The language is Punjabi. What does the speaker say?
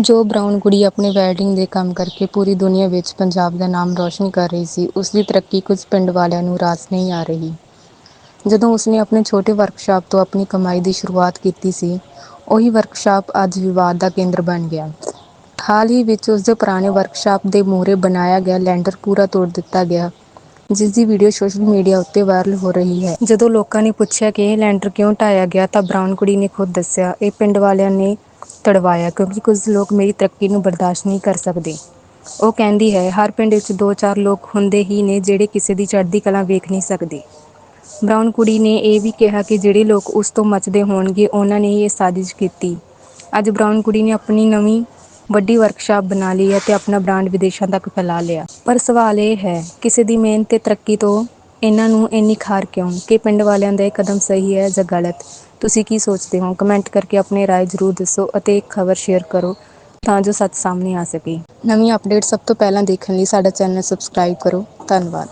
ਜੋ ਬਰਾਊਨ ਕੁੜੀ ਆਪਣੇ ਵੈਲਡਿੰਗ ਦੇ ਕੰਮ ਕਰਕੇ ਪੂਰੀ ਦੁਨੀਆ ਵਿੱਚ ਪੰਜਾਬ ਦਾ ਨਾਮ ਰੌਸ਼ਨ ਕਰ ਰਹੀ ਸੀ ਉਸ ਦੀ ਤਰੱਕੀ ਕੁਝ ਪਿੰਡ ਵਾਲਿਆਂ ਨੂੰ ਰਾਸ ਨਹੀਂ ਆ ਰਹੀ। ਜਦੋਂ ਉਸਨੇ ਆਪਣੇ ਛੋਟੇ ਵਰਕਸ਼ਾਪ ਤੋਂ ਆਪਣੀ ਕਮਾਈ ਦੀ ਸ਼ੁਰੂਆਤ ਕੀਤੀ ਸੀ, ਉਹੀ ਵਰਕਸ਼ਾਪ ਅੱਜ ਵਿਵਾਦ ਦਾ ਕੇਂਦਰ ਬਣ ਗਿਆ। ਹਾਲ ਹੀ ਵਿੱਚ ਉਸ ਦੇ ਪੁਰਾਣੇ ਵਰਕਸ਼ਾਪ ਦੇ ਮੂਹਰੇ ਬਣਾਇਆ ਗਿਆ ਲੈਂਡਰ ਪੂਰਾ ਤੋੜ ਦਿੱਤਾ ਗਿਆ ਜਿਸ ਦੀ ਵੀਡੀਓ ਸੋਸ਼ਲ ਮੀਡੀਆ ਉੱਤੇ ਵਾਇਰਲ ਹੋ ਰਹੀ ਹੈ। ਜਦੋਂ ਲੋਕਾਂ ਨੇ ਪੁੱਛਿਆ ਕਿ ਇਹ ਲੈਂਡਰ ਕਿਉਂ ਢਾਇਆ ਗਿਆ ਤਾਂ ਬਰਾਊਨ ਕੁੜੀ ਨੇ ਖੁਦ ਦੱਸਿਆ, ਇਹ ਪਿੰਡ ਵਾਲਿਆਂ ਨੇ ਤੜਵਾਇਆ ਕਿਉਂਕਿ ਕੁਝ ਲੋਕ ਮੇਰੀ ਤਰੱਕੀ ਨੂੰ ਬਰਦਾਸ਼ਤ ਨਹੀਂ ਕਰ ਸਕਦੇ। ਉਹ ਕਹਿੰਦੀ ਹੈ, ਹਰ ਪਿੰਡ ਵਿੱਚ ਦੋ ਚਾਰ ਲੋਕ ਹੁੰਦੇ ਹੀ ਨੇ ਜਿਹੜੇ ਕਿਸੇ ਦੀ ਚੜ੍ਹਦੀ ਕਲਾ ਵੇਖ ਨਹੀਂ ਸਕਦੇ। ਬਰਾਊਨ ਕੁੜੀ ਨੇ ਇਹ ਵੀ ਕਿਹਾ ਕਿ ਜਿਹੜੇ ਲੋਕ ਉਸ ਤੋਂ ਮੱਚਦੇ ਹੋਣਗੇ, ਉਹਨਾਂ ਨੇ ਹੀ ਇਹ ਸਾਜ਼ਿਸ਼ ਕੀਤੀ। ਅੱਜ ਬਰਾਊਨ ਕੁੜੀ ਨੇ ਆਪਣੀ ਨਵੀਂ ਵੱਡੀ ਵਰਕਸ਼ਾਪ ਬਣਾ ਲਈ ਹੈ ਤੇ ਆਪਣਾ ਬ੍ਰਾਂਡ ਵਿਦੇਸ਼ਾਂ ਤੱਕ ਫੈਲਾ ਲਿਆ। ਪਰ ਸਵਾਲ ਇਹ ਹੈ, ਕਿਸੇ ਦੀ ਮਿਹਨਤ ਤੇ ਤਰੱਕੀ ਤੋਂ ਇਹਨਾਂ ਨੂੰ ਇੰਨੀ ਖਾਰ ਕਿਉਂ? ਕਿ ਪਿੰਡ ਵਾਲਿਆਂ ਦਾ ਇਹ ਕਦਮ ਸਹੀ ਹੈ ਜਾਂ ਗਲਤ? ਤੁਸੀਂ ਕੀ ਸੋਚਦੇ ਹੋ ਕਮੈਂਟ ਕਰਕੇ ਆਪਣੇ رائے ਜ਼ਰੂਰ ਦੱਸੋ ਅਤੇ ਇੱਕ ਖਬਰ ਸ਼ੇਅਰ ਕਰੋ ਤਾਂ ਜੋ ਸੱਚ ਸਾਹਮਣੇ ਆ ਸਕੇ ਨਵੀਂ ਅਪਡੇਟ ਸਭ ਤੋਂ ਪਹਿਲਾਂ ਦੇਖਣ ਲਈ ਸਾਡਾ ਚੈਨਲ ਸਬਸਕ੍ਰਾਈਬ ਕਰੋ ਧੰਨਵਾਦ